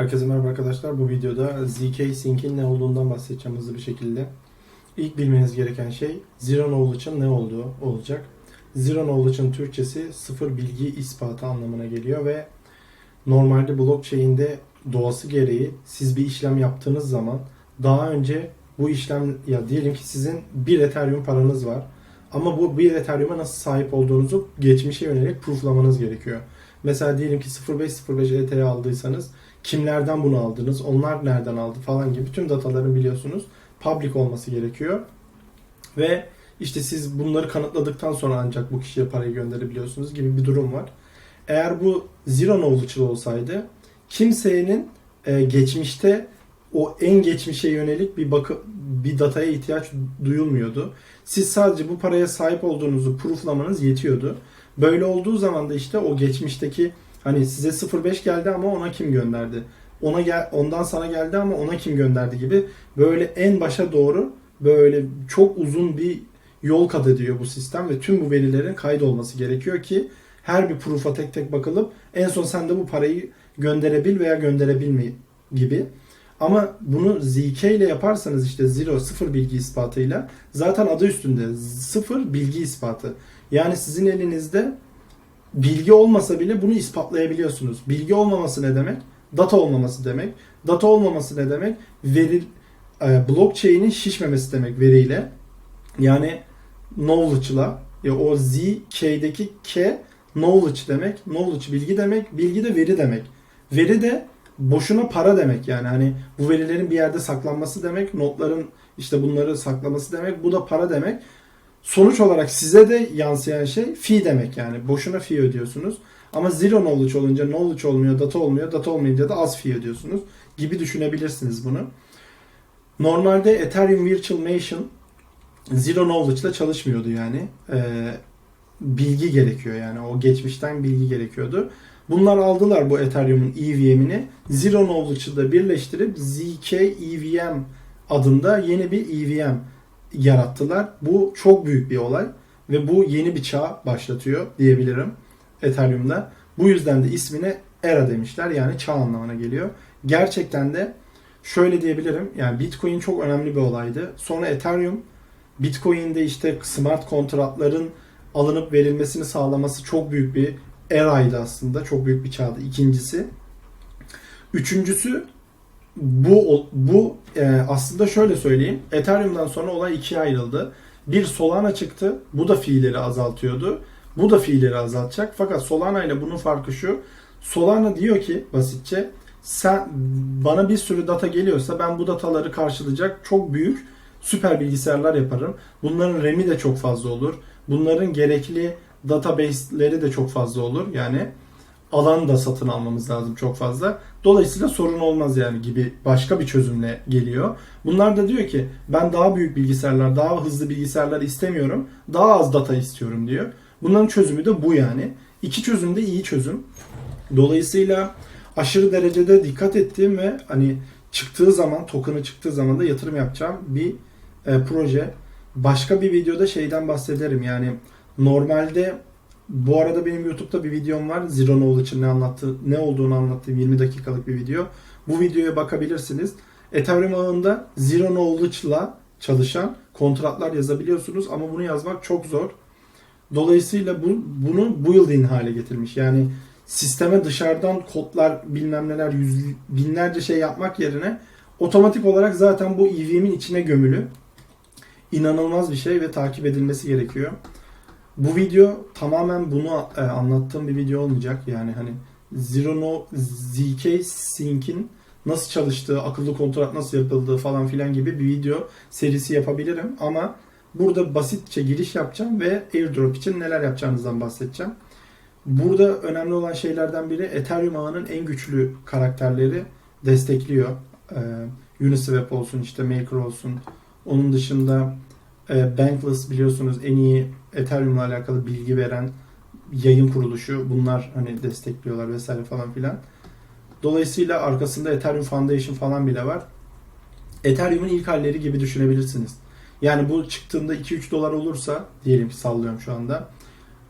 Herkese merhaba arkadaşlar. Bu videoda ZK Sync'in ne olduğundan bahsedeceğim hızlı bir şekilde. İlk bilmeniz gereken şey Zero Knowledge'ın ne olduğu olacak. Zero Knowledge'ın Türkçesi sıfır bilgi ispatı anlamına geliyor ve normalde blockchain'de doğası gereği siz bir işlem yaptığınız zaman daha önce bu işlem ya diyelim ki sizin bir Ethereum paranız var. Ama bu bir Ethereum'a nasıl sahip olduğunuzu geçmişe yönelik prooflamanız gerekiyor. Mesela diyelim ki 0505 ETH aldıysanız kimlerden bunu aldınız, onlar nereden aldı falan gibi tüm dataların biliyorsunuz public olması gerekiyor. Ve işte siz bunları kanıtladıktan sonra ancak bu kişiye parayı gönderebiliyorsunuz gibi bir durum var. Eğer bu zero knowledge'lı olsaydı kimsenin e, geçmişte o en geçmişe yönelik bir bakı bir dataya ihtiyaç duyulmuyordu. Siz sadece bu paraya sahip olduğunuzu prooflamanız yetiyordu. Böyle olduğu zaman da işte o geçmişteki hani size 05 geldi ama ona kim gönderdi? Ona gel ondan sana geldi ama ona kim gönderdi gibi böyle en başa doğru böyle çok uzun bir yol kat ediyor bu sistem ve tüm bu verilerin kaydolması gerekiyor ki her bir proof'a tek tek bakılıp en son sen de bu parayı gönderebil veya gönderebilme gibi. Ama bunu ZK ile yaparsanız işte zero sıfır bilgi ispatıyla zaten adı üstünde sıfır bilgi ispatı. Yani sizin elinizde bilgi olmasa bile bunu ispatlayabiliyorsunuz. Bilgi olmaması ne demek? Data olmaması demek. Data olmaması ne demek? Veri e, blockchain'in şişmemesi demek veriyle. Yani knowledge'la ya o Z K'deki K knowledge demek. Knowledge bilgi demek. Bilgi de veri demek. Veri de boşuna para demek yani. Hani bu verilerin bir yerde saklanması demek. Notların işte bunları saklaması demek. Bu da para demek. Sonuç olarak size de yansıyan şey fee demek yani. Boşuna fee ödüyorsunuz. Ama zero knowledge olunca knowledge olmuyor, data olmuyor. Data olmayınca da az fee ödüyorsunuz gibi düşünebilirsiniz bunu. Normalde Ethereum Virtual Machine zero knowledge ile çalışmıyordu yani. Ee, bilgi gerekiyor yani. O geçmişten bilgi gerekiyordu. Bunlar aldılar bu Ethereum'un EVM'ini. Zero Knowledge'ı da birleştirip ZK EVM adında yeni bir EVM yarattılar. Bu çok büyük bir olay ve bu yeni bir çağ başlatıyor diyebilirim Ethereum'da. Bu yüzden de ismine Era demişler. Yani çağ anlamına geliyor. Gerçekten de şöyle diyebilirim. Yani Bitcoin çok önemli bir olaydı. Sonra Ethereum Bitcoin'de işte smart kontratların alınıp verilmesini sağlaması çok büyük bir eraydı aslında. Çok büyük bir çağdı. İkincisi. Üçüncüsü bu bu e, aslında şöyle söyleyeyim. Ethereum'dan sonra olay ikiye ayrıldı. Bir Solana çıktı. Bu da fiilleri azaltıyordu. Bu da fiilleri azaltacak. Fakat Solana ile bunun farkı şu. Solana diyor ki basitçe sen bana bir sürü data geliyorsa ben bu dataları karşılayacak çok büyük süper bilgisayarlar yaparım. Bunların RAM'i de çok fazla olur. Bunların gerekli database'leri de çok fazla olur. Yani alan da satın almamız lazım çok fazla. Dolayısıyla sorun olmaz yani gibi başka bir çözümle geliyor. Bunlar da diyor ki ben daha büyük bilgisayarlar, daha hızlı bilgisayarlar istemiyorum. Daha az data istiyorum diyor. Bunların çözümü de bu yani. İki çözüm de iyi çözüm. Dolayısıyla aşırı derecede dikkat ettiğim ve hani çıktığı zaman, token'ı çıktığı zaman da yatırım yapacağım bir e, proje. Başka bir videoda şeyden bahsederim. Yani normalde bu arada benim YouTube'da bir videom var. Zero Knowledge'ın ne anlattı, ne olduğunu anlattığım 20 dakikalık bir video. Bu videoya bakabilirsiniz. Ethereum ağında Zero Knowledge'la çalışan kontratlar yazabiliyorsunuz ama bunu yazmak çok zor. Dolayısıyla bu, bunu built-in hale getirmiş. Yani sisteme dışarıdan kodlar bilmem neler yüz, binlerce şey yapmak yerine otomatik olarak zaten bu EVM'in içine gömülü. İnanılmaz bir şey ve takip edilmesi gerekiyor. Bu video tamamen bunu e, anlattığım bir video olmayacak. Yani hani Zero No ZK Sync'in nasıl çalıştığı, akıllı kontrat nasıl yapıldığı falan filan gibi bir video serisi yapabilirim. Ama burada basitçe giriş yapacağım ve airdrop için neler yapacağınızdan bahsedeceğim. Burada önemli olan şeylerden biri Ethereum ağının en güçlü karakterleri destekliyor. Ee, Uniswap olsun, işte Maker olsun. Onun dışında Bankless biliyorsunuz en iyi Ethereum'la alakalı bilgi veren yayın kuruluşu. Bunlar hani destekliyorlar vesaire falan filan. Dolayısıyla arkasında Ethereum Foundation falan bile var. Ethereum'un ilk halleri gibi düşünebilirsiniz. Yani bu çıktığında 2-3 dolar olursa diyelim ki sallıyorum şu anda.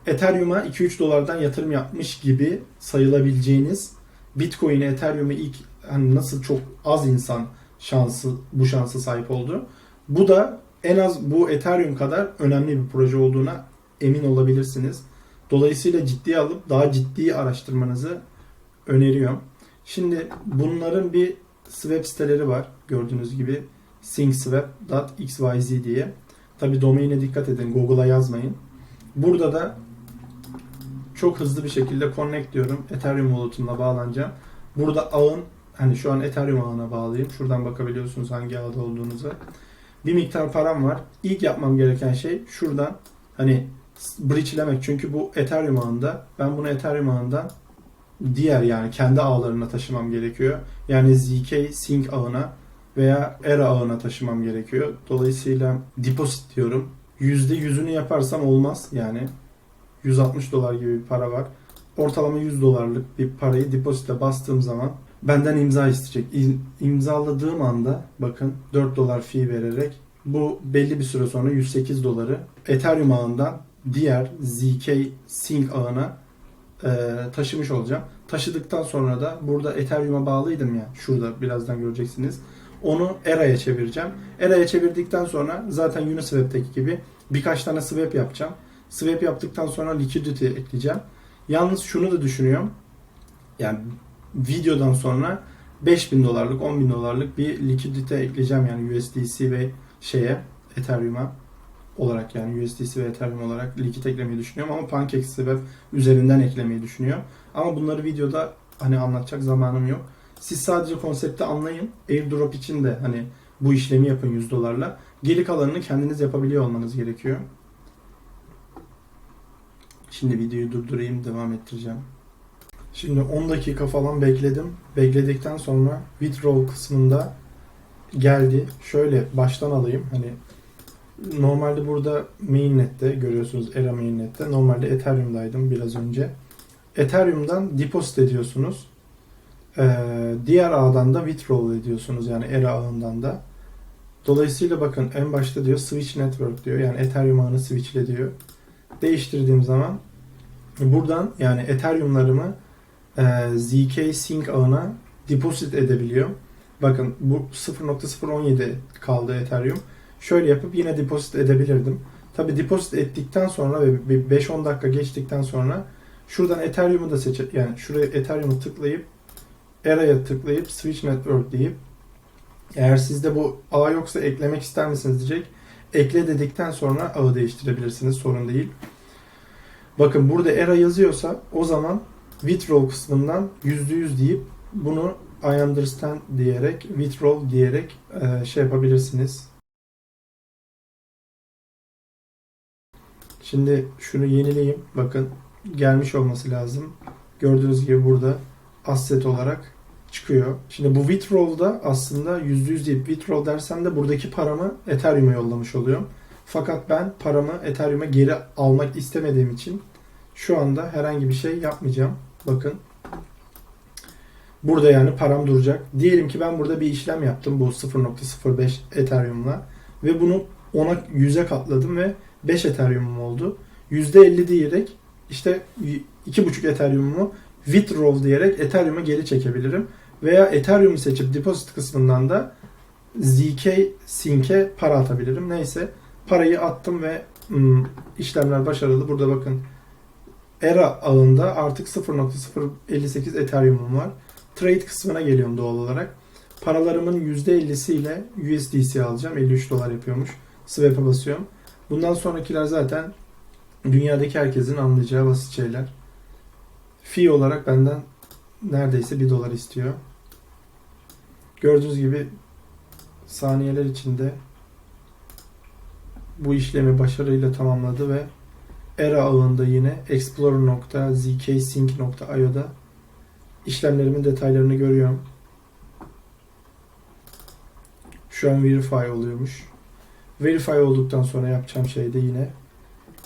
Ethereum'a 2-3 dolardan yatırım yapmış gibi sayılabileceğiniz Bitcoin'e Ethereum'u ilk hani nasıl çok az insan şansı bu şansa sahip oldu. Bu da en az bu Ethereum kadar önemli bir proje olduğuna emin olabilirsiniz. Dolayısıyla ciddiye alıp daha ciddi araştırmanızı öneriyorum. Şimdi bunların bir swap siteleri var gördüğünüz gibi thinkswap.xyz diye. Tabi domaine dikkat edin Google'a yazmayın. Burada da çok hızlı bir şekilde connect diyorum. Ethereum wallet'ımla bağlanacağım. Burada ağın hani şu an Ethereum ağına bağlıyım. Şuradan bakabiliyorsunuz hangi ağda olduğunuza. Bir miktar param var. İlk yapmam gereken şey şuradan hani bridge'lemek. Çünkü bu Ethereum ağında. Ben bunu Ethereum ağından diğer yani kendi ağlarına taşımam gerekiyor. Yani ZK Sync ağına veya ERA ağına taşımam gerekiyor. Dolayısıyla deposit diyorum. %100'ünü yaparsam olmaz. Yani 160 dolar gibi bir para var. Ortalama 100 dolarlık bir parayı depozite bastığım zaman benden imza isteyecek. İm- İmzaladığım anda bakın 4 dolar fee vererek bu belli bir süre sonra 108 doları Ethereum ağından diğer ZK Sync ağına e, taşımış olacağım. Taşıdıktan sonra da burada Ethereum'a bağlıydım ya. Şurada birazdan göreceksiniz. Onu ERA'ya çevireceğim. ERA'ya çevirdikten sonra zaten Uniswap'teki gibi birkaç tane swap yapacağım. Swap yaptıktan sonra liquidity ekleyeceğim. Yalnız şunu da düşünüyorum. Yani videodan sonra 5000 dolarlık 10 bin dolarlık bir liquidity ekleyeceğim yani USDC ve şeye Ethereum'a olarak yani USDC ve Ethereum olarak likit eklemeyi düşünüyorum ama PancakeSwap üzerinden eklemeyi düşünüyorum. Ama bunları videoda hani anlatacak zamanım yok. Siz sadece konsepti anlayın. Airdrop için de hani bu işlemi yapın 100 dolarla. Geri kalanını kendiniz yapabiliyor olmanız gerekiyor. Şimdi videoyu durdurayım, devam ettireceğim. Şimdi 10 dakika falan bekledim. Bekledikten sonra withdrawal kısmında geldi. Şöyle baştan alayım. Hani normalde burada mainnet'te görüyorsunuz Era mainnet'te. Normalde Ethereum'daydım biraz önce. Ethereum'dan deposit ediyorsunuz. Ee, diğer ağdan da withdrawal ediyorsunuz yani Era ağından da. Dolayısıyla bakın en başta diyor switch network diyor. Yani Ethereum ağını switchle diyor. Değiştirdiğim zaman buradan yani Ethereum'larımı e, ZK Sync ağına deposit edebiliyorum. Bakın bu 0.017 kaldı Ethereum. Şöyle yapıp yine deposit edebilirdim. Tabi deposit ettikten sonra ve bir 5-10 dakika geçtikten sonra şuradan Ethereum'u da seçe yani şuraya Ethereum'u tıklayıp Era'ya tıklayıp Switch Network deyip eğer sizde bu ağ yoksa eklemek ister misiniz diyecek. Ekle dedikten sonra ağı değiştirebilirsiniz. Sorun değil. Bakın burada ERA yazıyorsa o zaman withdrawal kısmından %100 deyip bunu I understand diyerek withdrawal diyerek e, şey yapabilirsiniz. Şimdi şunu yenileyim. Bakın gelmiş olması lazım. Gördüğünüz gibi burada asset olarak çıkıyor. Şimdi bu withdrawal'da aslında %100 deyip withdraw dersem de buradaki paramı Ethereum'a yollamış oluyorum. Fakat ben paramı Ethereum'a geri almak istemediğim için şu anda herhangi bir şey yapmayacağım. Bakın. Burada yani param duracak. Diyelim ki ben burada bir işlem yaptım bu 0.05 Ethereum'la ve bunu ona 100'e katladım ve 5 Ethereum'um oldu. %50 diyerek işte 2.5 Ethereum'umu withdraw diyerek Ethereum'a geri çekebilirim. Veya Ethereum'u seçip deposit kısmından da ZK Sync'e para atabilirim. Neyse parayı attım ve hmm, işlemler başarılı. Burada bakın ERA ağında artık 0.058 Ethereum'um var. Trade kısmına geliyorum doğal olarak. Paralarımın %50'siyle USDC alacağım. 53 dolar yapıyormuş. Swap'a basıyorum. Bundan sonrakiler zaten dünyadaki herkesin anlayacağı basit şeyler. Fee olarak benden neredeyse 1 dolar istiyor. Gördüğünüz gibi saniyeler içinde bu işlemi başarıyla tamamladı ve ERA ağında yine explorer.zksync.io'da işlemlerimin detaylarını görüyorum. Şu an verify oluyormuş. Verify olduktan sonra yapacağım şey de yine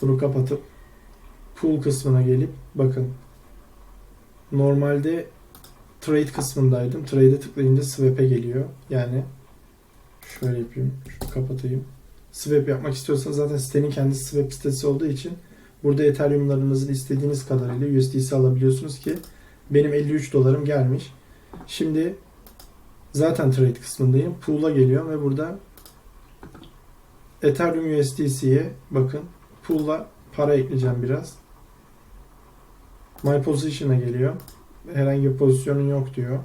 bunu kapatıp pool kısmına gelip bakın normalde trade kısmındaydım. Trade'e tıklayınca swap'e geliyor. Yani şöyle yapayım. Şunu kapatayım. Swap yapmak istiyorsanız zaten sitenin kendisi swap sitesi olduğu için burada Ethereum'larınızın istediğiniz kadarıyla USDC alabiliyorsunuz ki benim 53 dolarım gelmiş. Şimdi Zaten trade kısmındayım. Pool'a geliyorum ve burada Ethereum USDC'ye bakın. Pool'a para ekleyeceğim biraz. My Position'a geliyor. Herhangi bir pozisyonun yok diyor.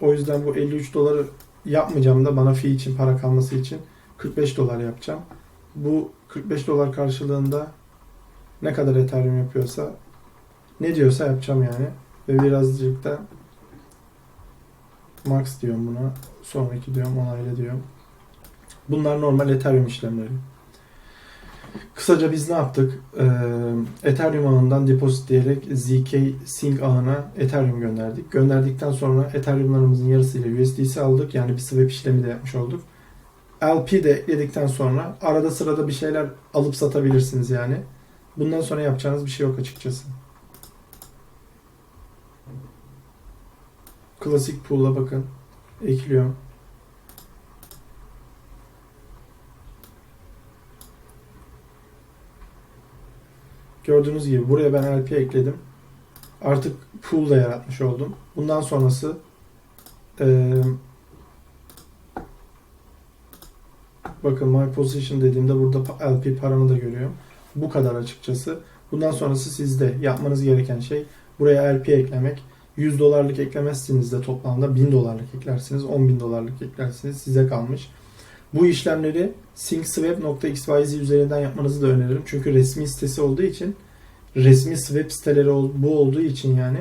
O yüzden bu 53 doları yapmayacağım da bana fee için para kalması için 45 dolar yapacağım. Bu 45 dolar karşılığında ne kadar Ethereum yapıyorsa ne diyorsa yapacağım yani. Ve birazcık da max diyorum buna. Sonraki diyorum onayla diyorum. Bunlar normal Ethereum işlemleri. Kısaca biz ne yaptık? Ee, Ethereum ağından deposit diyerek ZK Sync ağına Ethereum gönderdik. Gönderdikten sonra Ethereum'larımızın yarısıyla USDC aldık. Yani bir swap işlemi de yapmış olduk. LP de ekledikten sonra arada sırada bir şeyler alıp satabilirsiniz yani. Bundan sonra yapacağınız bir şey yok açıkçası. Klasik pool'a bakın. Ekliyorum. Gördüğünüz gibi buraya ben LP ekledim. Artık pool da yaratmış oldum. Bundan sonrası eee bakın my position dediğimde burada LP paramı da görüyorum. Bu kadar açıkçası. Bundan sonrası sizde. Yapmanız gereken şey buraya LP eklemek. 100 dolarlık eklemezsiniz de toplamda 1000 dolarlık eklersiniz, 10 bin dolarlık eklersiniz. Size kalmış. Bu işlemleri syncswap.xyz üzerinden yapmanızı da öneririm. Çünkü resmi sitesi olduğu için resmi swap siteleri bu olduğu için yani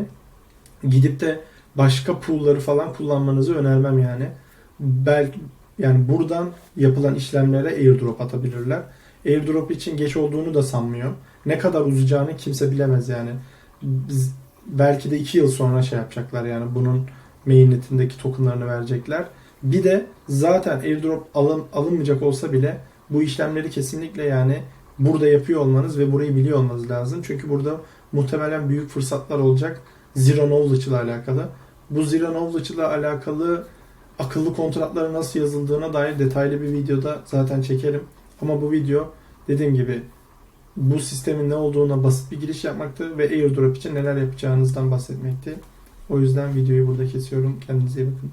gidip de başka pool'ları falan kullanmanızı önermem yani. Belki yani buradan yapılan işlemlere airdrop atabilirler. Airdrop için geç olduğunu da sanmıyorum. Ne kadar uzayacağını kimse bilemez yani. Biz belki de 2 yıl sonra şey yapacaklar yani bunun mainnetindeki tokenlarını verecekler. Bir de zaten airdrop alın, alınmayacak olsa bile bu işlemleri kesinlikle yani burada yapıyor olmanız ve burayı biliyor olmanız lazım. Çünkü burada muhtemelen büyük fırsatlar olacak Zero Knowledge ile alakalı. Bu Zero Knowledge ile alakalı akıllı kontratları nasıl yazıldığına dair detaylı bir videoda zaten çekerim. Ama bu video dediğim gibi bu sistemin ne olduğuna basit bir giriş yapmaktı ve airdrop için neler yapacağınızdan bahsetmekti. O yüzden videoyu burada kesiyorum. Kendinize iyi bakın.